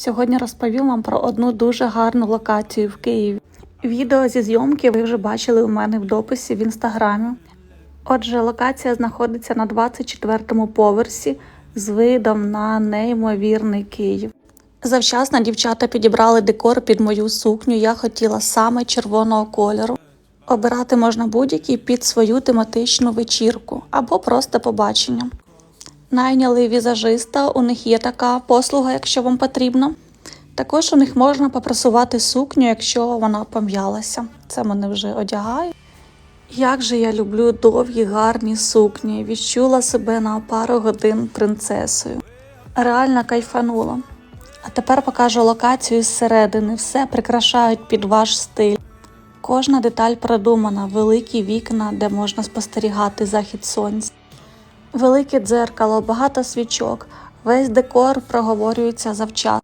Сьогодні розповім вам про одну дуже гарну локацію в Києві. Відео зі зйомки ви вже бачили у мене в дописі в інстаграмі. Отже, локація знаходиться на 24-му поверсі з видом на неймовірний Київ. Завчасно дівчата підібрали декор під мою сукню. Я хотіла саме червоного кольору. Обирати можна будь-який під свою тематичну вечірку або просто побачення. Найняли візажиста, у них є така послуга, якщо вам потрібно. Також у них можна попрасувати сукню, якщо вона пом'ялася. Це мене вже одягає. Як же я люблю довгі гарні сукні, відчула себе на пару годин принцесою. Реально кайфанула. А тепер покажу локацію зсередини. Все прикрашають під ваш стиль. Кожна деталь продумана, великі вікна, де можна спостерігати захід сонця. Велике дзеркало, багато свічок. Весь декор проговорюється завчасно.